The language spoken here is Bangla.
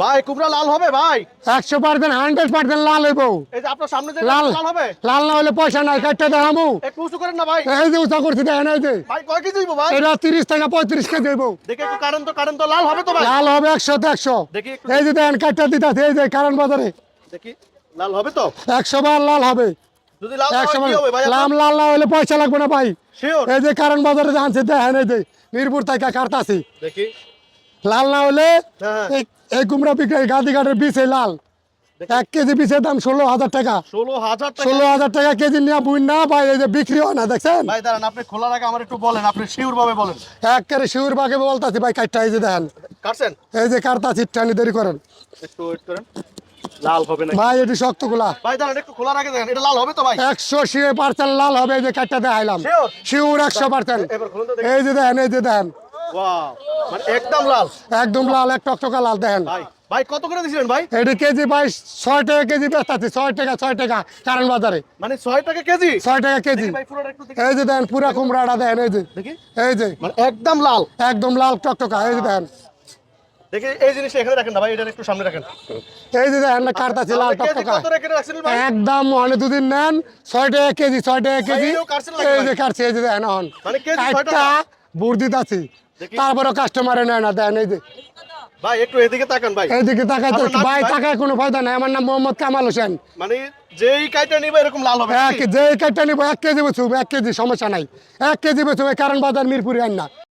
ভাই কুমড়া লাল হবে ভাই। একশো পার্সেন্ট হান্ড্রেড পার্সেন্ট লাল হইব। এই যে আপনার সামনে লাল। লাল হবে? লাল না হলে পয়সা নাই কাটতে একটু উঁচু করেন না ভাই। এই যে উঁচা করছি দেখেন এই যে। ভাই কয় কেজি হইব ভাই? এটা তিরিশ টাকা পঁয়ত্রিশ কেজি হইব। দেখে একটু তো তো লাল হবে তো ভাই। লাল হবে একশো। তো একশো এই যে দেখেন কাটতে দিতে এই যে কারণ বাজারে। দেখি লাল হবে তো? একশো বার লাল হবে। যদি লাল না একশো কি হবে ভাই লাল লাল না হলে পয়সা লাগবে না ভাই। এই যে কারণ বাজারে জানছে দেখেন এই যে মিরপুর থেকে কাটতাছি। দেখি। লাল না হলে হ্যাঁ। এই- কুমড়া বিক্রি গান্ধী ঘাটের বিচে লাল। এক কেজি বিচের দাম ষোলো হাজার টাকা। ষোলো হাজার টাকা। ষোলো হাজার টাকা কেজি নিয়ে বুন না ভাই এই যে বিক্রি হয় না দেখছেন? ভাই দাঁড়ান আপনি খোলা আগে আমার একটু বলেন আপনি শিউর ভাবে বলেন। এক কেরে শিউর বাগে বলতাছি ভাই কাটটা এই যে দেখেন। কাটছেন? এই যে কাটতাছি টানি দেরি করেন। একটু ওয়েট করেন। লাল হবে না ভাই এটি শক্তগুলা ভাই দাঁড়ান একটু দেখেন এটা লাল হবে তো ভাই? পার্সেন্ট লাল হবে এই যে কাটটা দেখাইলাম। শিউর একশো পার্সেন্ট। এই যে দেখেন এই যে দেখেন। ওয়াও মানে একদম লাল। একদম লাল এক টকটকা লাল দেখেন। ভাই ভাই কত করে দিছিলেন ভাই? এটি কেজি ভাই ছয় টাকা কেজি বেচতাছি ছয় টাকা ছয় টাকা কারণ বাজারে। মানে ছয় টাকা কেজি? ছয় টাকা কেজি। ভাই পুরোটা একটু দেখি। এই যে দেখেন পুরা কুমড়াটা দেখেন এই যে। এই যে। মানে একদম লাল। লাল টকটকা এই যে দেখেন। মানে দুদিন নেন ছয় টাকা কেজি ছয় টাকা কেজি। এই যে কাটছি এই যে দেখেন দিতাছি তারপরে কাস্টমারে নেয় না দেন এই যে। ভাই একটু এদিকে তাকান ভাই। এইদিকে তাকাইতে আপনার ভাই ভাই? তাকায় কোনো ফায়দা নাই। আমার নাম মোহাম্মদ কামাল হোসেন। মানে যেই কাইটা নিবে এরকম লাল হবে এক কেজি এক কেজি সমস্যা নাই। এক কেজি কারণ বাজার মিরপুরে আন না।